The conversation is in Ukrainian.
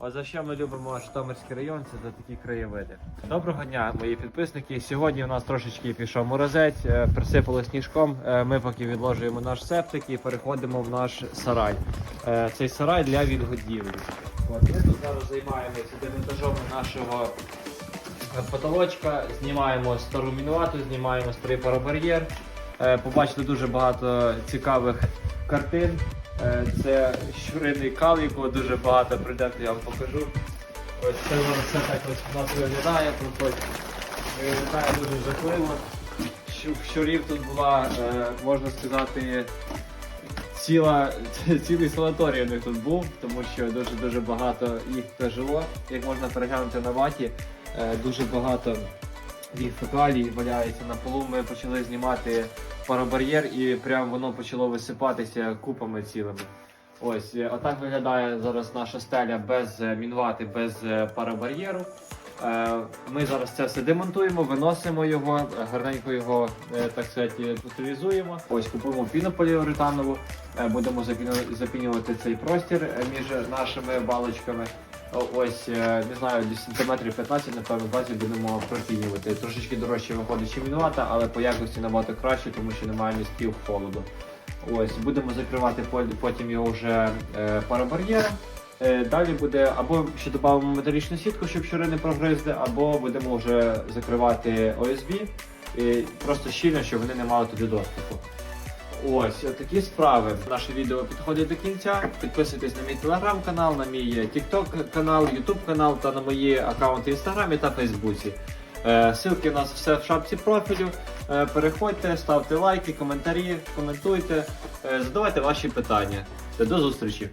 От за що ми любимо Житомирський район, це за такі краєвиди. Доброго дня, мої підписники. Сьогодні у нас трошечки пішов морозець, е, присипало сніжком. Е, Ми поки відложуємо наш септик і переходимо в наш сарай. Е, Цей сарай для відгодівлі. Ми тут зараз займаємося демонтажом нашого потолочка, знімаємо стару мінувату, знімаємо старий парабар'єр. Е, Побачили дуже багато цікавих картин. Е, Це щуриний каліко, дуже багато прийдете, я вам покажу. Ось це воно все так ось у нас виглядає, проходить. Виглядає дуже жахливо. Щу- Щурів тут була, е, можна сказати, ціла, цілий санаторій у них тут був, тому що дуже-дуже багато їх жило. Як можна переглянути на ваті, дуже багато їх фекалій валяється на полу. Ми почали знімати парабар'єр і прям воно почало висипатися купами цілими. Ось, е, отак виглядає зараз наша стеля без е, мінвати, без е, парабар'єру. Ми зараз це все демонтуємо, виносимо його, гарненько його, так сказати, утилізуємо. Ось купуємо е, будемо запінювати цей простір між нашими балочками. Ось, е, не знаю, десь сантиметрів 15, напевно, 20 будемо пропінювати. Трошечки дорожче виходить, чи мінувати, але по якості набагато краще, тому що немає містків холоду. Ось, будемо закривати по- потім його вже е, парабар'єром. Е, Далі буде або ще додамо металічну сітку, щоб щури прогризли, або будемо вже закривати ОСБ, просто щільно, щоб вони не мали туди доступу. Ось такі справи. Наше відео підходить до кінця. Підписуйтесь на мій телеграм-канал, на мій TikTok канал, Ютуб канал та на мої аккаунти в інстаграмі та Фейсбуці. Силки Ссылки у нас все в шапці профілю. Е, Переходьте, ставте лайки, коментарі, коментуйте, е, задавайте ваші питання. До зустрічі!